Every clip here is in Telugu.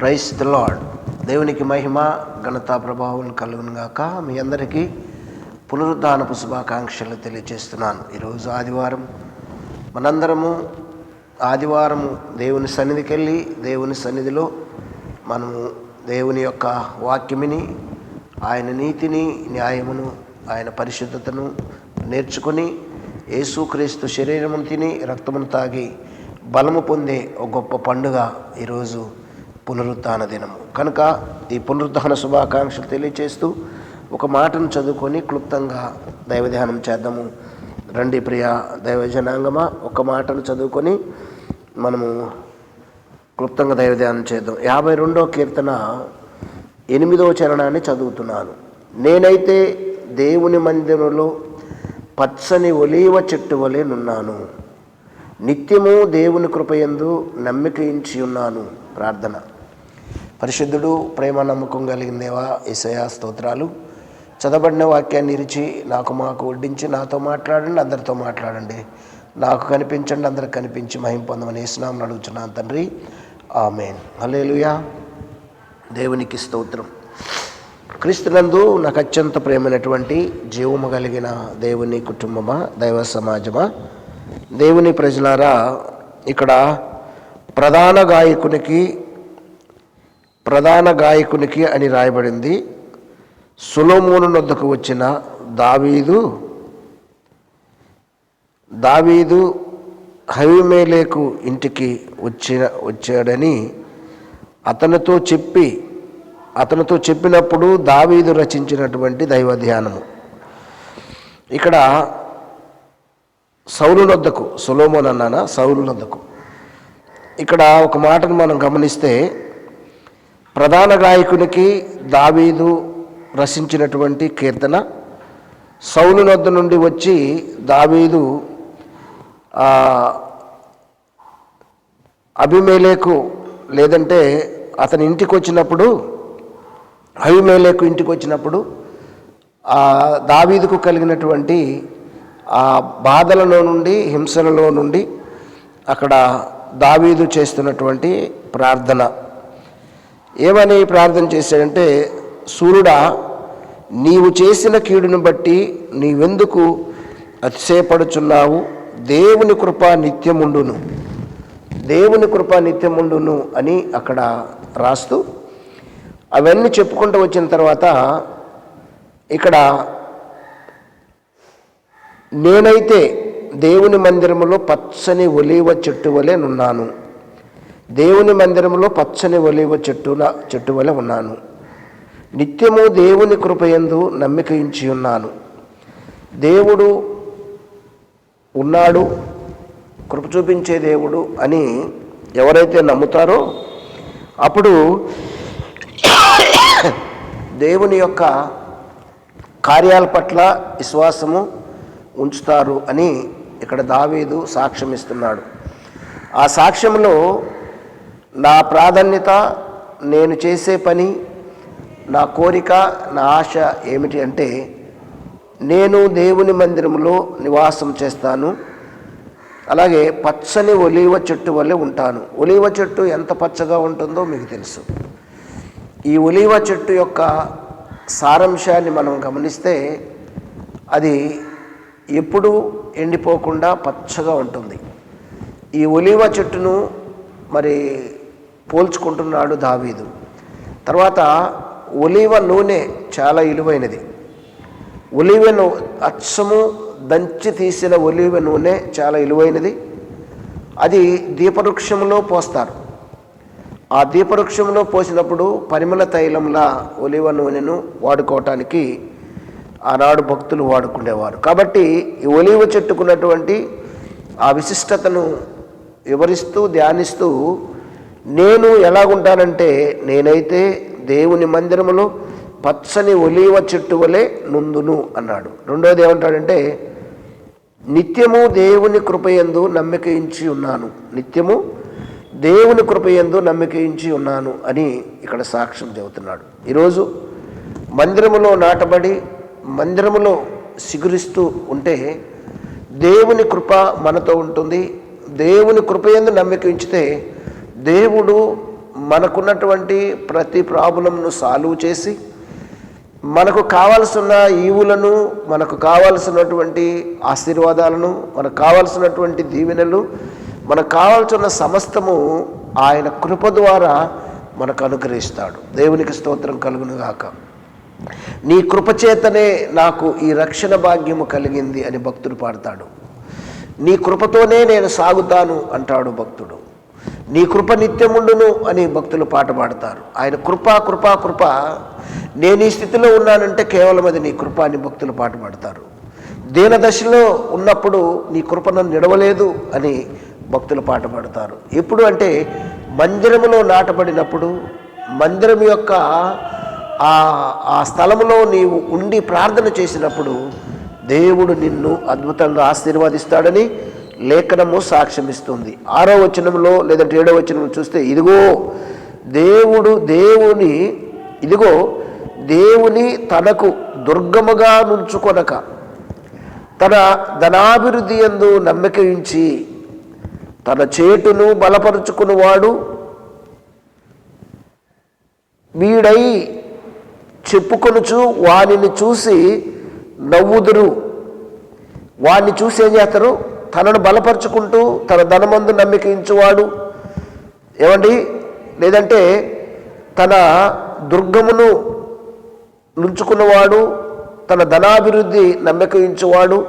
ప్రైస్ ద లాడ్ దేవునికి మహిమ ఘనత ప్రభావం కలుగునుగాక మీ అందరికీ పునరుద్ధానపు శుభాకాంక్షలు తెలియజేస్తున్నాను. ఈరోజు ఆదివారం. మనందరము ఆదివారము దేవుని సన్నిధికి వెళ్ళి దేవుని సన్నిధిలో మనము దేవుని యొక్క వాక్యమిని ఆయన నీతిని న్యాయమును ఆయన పరిశుద్ధతను నేర్చుకుని యేసుక్రీస్తు శరీరమును తిని రక్తమును తాగి బలము పొందే ఒక గొప్ప పండుగ ఈరోజు పునరుద్ధాన దినము. కనుక ఈ పునరుద్ధాన శుభాకాంక్షలు తెలియచేస్తూ ఒక మాటను చదువుకొని క్లుప్తంగా దైవధ్యానం చేద్దాము. రండి ప్రియ దైవజనాంగమా ఒక మాటను చదువుకొని మనము క్లుప్తంగా దైవధ్యానం చేద్దాం. యాభై రెండో కీర్తన ఎనిమిదవ చరణాన్ని చదువుతున్నాను. నేనైతే దేవుని మందిరంలో పచ్చని ఒలీవ చెట్టు వలె నున్నాను. నిత్యము దేవుని కృపయందు నమ్మిక ఉన్నాను. ప్రార్థన. పరిశుద్ధుడు ప్రేమ నమ్మకం కలిగిన దేవా ఇసయా స్తోత్రాలు. చదవబడిన వాక్యాన్ని ఇరిచి నాకు మాకు వడ్డించి నాతో మాట్లాడండి అందరితో మాట్లాడండి. నాకు కనిపించండి అందరికి కనిపించి మహిం పొందమని ఇస్నాం అడుగుతున్నాను తండ్రి. ఆమెన్. హలేలుయా దేవునికి స్తోత్రం. క్రీస్తునందు నాకు అత్యంత ప్రేమైనటువంటి జీవము కలిగిన దేవుని కుటుంబమా దైవ సమాజమా? దేవుని ప్రజలారా ఇక్కడ ప్రధాన గాయకునికి ప్రధాన గాయకునికి అని రాయబడింది. సులోమోను నొద్దకు వచ్చిన దావీదు దావీదు హవిమేలేకు ఇంటికి వచ్చిన వచ్చాడని అతనితో చెప్పి అతనితో చెప్పినప్పుడు దావీదు రచించినటువంటి దైవ ధ్యానము ఇక్కడ సౌలు నొద్దకు సులోమోన్ అన్నానా సౌలు నొద్దకు. ఇక్కడ ఒక మాటను మనం గమనిస్తే ప్రధాన గాయకునికి దావీదు రచించినటువంటి కీర్తన. సౌలు నొద్ద నుండి వచ్చి దావీదు అభిమేలేకు లేదంటే అతని ఇంటికి వచ్చినప్పుడు అభిమేలేకు ఇంటికి వచ్చినప్పుడు దావీదుకు కలిగినటువంటి ఆ బాధలలో నుండి హింసలలో నుండి అక్కడ దావీదు చేస్తున్నటువంటి ప్రార్థన. ఏమని ప్రార్థన చేశాడంటే సూర్యుడా నీవు చేసిన కీడును బట్టి నీవెందుకు అతిశయపడుచున్నావు? దేవుని కృప నిత్యముండును. దేవుని కృప నిత్యముండును అని అక్కడ రాస్తూ అవన్నీ చెప్పుకుంటూ వచ్చిన తర్వాత ఇక్కడ నేనైతే దేవుని మందిరములో పచ్చని ఒలీవ చెట్టు వలె నున్నాను. దేవుని మందిరములో పచ్చని ఒలివ చెట్టున చెట్టు వలె ఉన్నాను. నిత్యము దేవుని కృపయందు నమ్మిక ఇచ్చి ఉన్నాను. దేవుడు ఉన్నాడు కృప చూపించే దేవుడు అని ఎవరైతే నమ్ముతారో అప్పుడు దేవుని యొక్క కార్యాల పట్ల విశ్వాసము ఉంచుతారు అని ఇక్కడ దావీదు సాక్ష్యం ఇస్తున్నాడు ఆ సాక్ష్యంలో నా ప్రాధాన్యత నేను చేసే పని నా కోరిక నా ఆశ ఏమిటి అంటే నేను దేవుని మందిరంలో నివాసం చేస్తాను. అలాగే పచ్చని ఒలీవ చెట్టు వల్లే ఉంటాను. ఒలీవ చెట్టు ఎంత పచ్చగా ఉంటుందో మీకు తెలుసు. ఈ ఒలీవ చెట్టు యొక్క సారాంశాన్ని మనం గమనిస్తే అది ఎప్పుడూ ఎండిపోకుండా పచ్చగా ఉంటుంది. ఈ ఒలీవ చెట్టును మరి పోల్చుకుంటున్నాడు దావీదు. తర్వాత ఒలివ నూనె చాలా విలువైనది ఒలివ అచ్చము దంచి తీసిన ఒలివ నూనె చాలా విలువైనది అది దీపవృక్షంలో పోస్తారు. ఆ దీపవృక్షంలో పోసినప్పుడు పరిమళ తైలంలా ఒలివ నూనెను వాడుకోవటానికి ఆనాడు భక్తులు వాడుకునేవారు కాబట్టి ఈ ఒలివ చెట్టుకున్నటువంటి ఆ విశిష్టతను వివరిస్తూ ధ్యానిస్తూ నేను ఎలాగుంటానంటే నేనైతే దేవుని మందిరములో పచ్చని ఒలీవ చెట్టు వలె నుందును అన్నాడు. రెండోది ఏమంటాడంటే నిత్యము దేవుని కృపయందు నమ్మకించి ఉన్నాను. నిత్యము దేవుని కృపయందు నమ్మకించి ఉన్నాను అని ఇక్కడ సాక్ష్యం చెబుతున్నాడు. ఈరోజు మందిరములో నాటబడి మందిరములో సిగురిస్తూ ఉంటే దేవుని కృప మనతో ఉంటుంది. దేవుని కృపయందు నమ్మిక ఉంచితే దేవుడు మనకున్నటువంటి ప్రతి ప్రాబ్లంను సాల్వ్ చేసి మనకు కావాల్సిన ఈవులను మనకు కావలసినటువంటి ఆశీర్వాదాలను మనకు కావలసినటువంటి దీవెనలు మనకు కావాల్సిన సమస్తము ఆయన కృప ద్వారా మనకు అనుగ్రహిస్తాడు. దేవునికి స్తోత్రం కలుగునుగాక. నీ కృపచేతనే నాకు ఈ రక్షణ భాగ్యము కలిగింది అని భక్తుడు పాడతాడు. నీ కృపతోనే నేను సాగుతాను అంటాడు భక్తుడు. నీ కృప నిత్యముండును అని భక్తులు పాట పాడతారు. ఆయన కృప కృప కృప. నేను ఈ స్థితిలో ఉన్నానంటే కేవలం అది నీ కృప అని భక్తులు పాట పాడతారు. దీన దశలో ఉన్నప్పుడు నీ కృప నన్ను నిడవలేదు అని భక్తులు పాట పాడతారు. ఎప్పుడు అంటే మందిరములో నాటబడినప్పుడు మందిరం యొక్క ఆ ఆ స్థలములో నీవు ఉండి ప్రార్థన చేసినప్పుడు దేవుడు నిన్ను అద్భుతంగా ఆశీర్వదిస్తాడని లేఖనము సాక్ష్యమిస్తుంది. ఆరో వచనంలో లేదంటే ఏడో వచనం చూస్తే ఇదిగో దేవుడు దేవుని ఇదిగో దేవుని తనకు దుర్గముగా నుంచుకొనక తన ధనాభివృద్ధి ఎందు నమ్మిక ఉంచి తన చేటును బలపరుచుకున్నవాడు వీడై చెప్పుకొనుచు వానిని చూసి నవ్వుదురు. వాడిని చూసి ఏం చేస్తారు? తనను బలపరుచుకుంటూ తన ధనమందు నమ్మిక ఇంచువాడు ఏమండి? లేదంటే తన దుర్గమును నుంచుకున్నవాడు తన ధనాభివృద్ధి నమ్మకించువాడు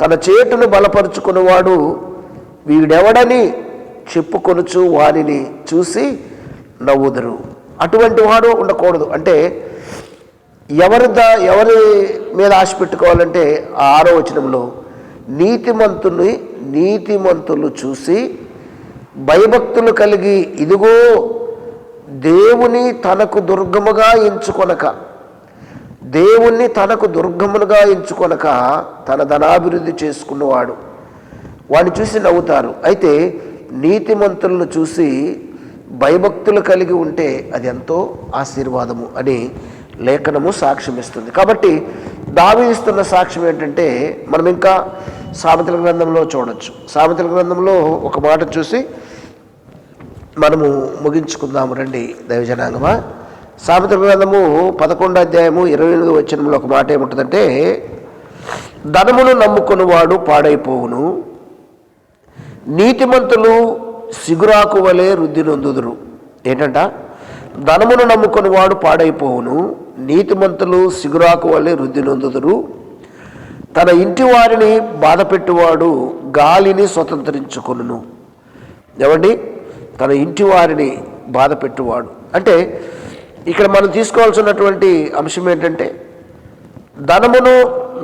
తన చేటును బలపరుచుకున్నవాడు వీడెవడని చెప్పుకొనుచు వారిని చూసి నవ్వుదురు. అటువంటి వాడు ఉండకూడదు. అంటే ఎవరి దా ఎవరి మీద ఆశ పెట్టుకోవాలంటే ఆ ఆరో వచనంలో నీతిమంతుని నీతిమంతులు చూసి భయభక్తులు కలిగి ఇదిగో దేవుని తనకు దుర్గముగా ఎంచుకొనక దేవుణ్ణి తనకు దుర్గములుగా ఎంచుకొనక తన ధనాభివృద్ధి చేసుకున్నవాడు. వాడిని చూసి నవ్వుతారు. అయితే నీతిమంతులను చూసి భయభక్తులు కలిగి ఉంటే అది ఎంతో ఆశీర్వాదము అని లేఖనము సాక్ష్యం ఇస్తుంది కాబట్టి దావి ఇస్తున్న సాక్ష్యం ఏంటంటే మనం ఇంకా సామెతల గ్రంథంలో చూడొచ్చు. సామెతల గ్రంథంలో ఒక మాట చూసి మనము ముగించుకుందాము రండి దైవజనాంగమా. సామెతల గ్రంథము పదకొండో అధ్యాయము ఇరవై ఎనిమిది వచ్చినంలో ఒక మాట ఏముంటుందంటే ధనమును నమ్ముకున్నవాడు పాడైపోవును. నీతిమంతులు సిగురాకు వలె వృద్ధి నొందుదురు ఏంటంట? ధనమును నమ్ముకుని వాడు పాడైపోవును. నీతిమంతులు సిగురాకు వలె వృద్ధి నొందుదురు తన ఇంటి వారిని బాధపెట్టువాడు గాలిని స్వతంత్రించుకొనును. ఏమండి? తన ఇంటి వారిని బాధపెట్టువాడు. అంటే ఇక్కడ మనం తీసుకోవాల్సినటువంటి అంశం ఏంటంటే ధనమును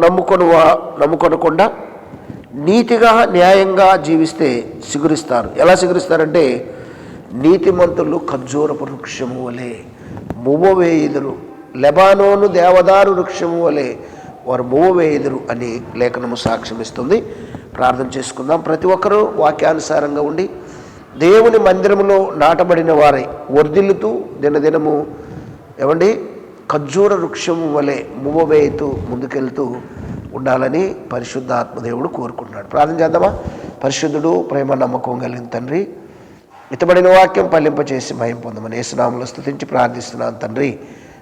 నమ్ముకొను నమ్ముకొనకుండా నీతిగా న్యాయంగా జీవిస్తే సిగురిస్తారు. ఎలా సిగురిస్తారంటే నీతిమంతులు ఖర్జూరపు వృక్షము వలె మువ్వవేయుదురు లెబానోను దేవదారు వృక్షము వలె వారు మువ్వ వేయుదురు అని లేఖనము సాక్ష్యమిస్తుంది. ప్రార్థన చేసుకుందాం. ప్రతి ఒక్కరూ వాక్యానుసారంగా ఉండి దేవుని మందిరములో నాటబడిన వారై వర్ధిల్లుతూ దినదినము ఏమండి? ఖర్జూర వృక్షము వలె మువ్వ వేయుతూ ముందుకెళ్తూ ఉండాలని పరిశుద్ధ ఆత్మదేవుడు కోరుకుంటున్నాడు. ప్రార్థన చేద్దామా? పరిశుద్ధుడు ప్రేమ నమ్మకం కలిగిన తండ్రి ఇతబడిన వాక్యం పల్లింపచేసి భయం పొందమని ఏసునామలో స్థుతించి ప్రార్థిస్తున్నాను తండ్రి.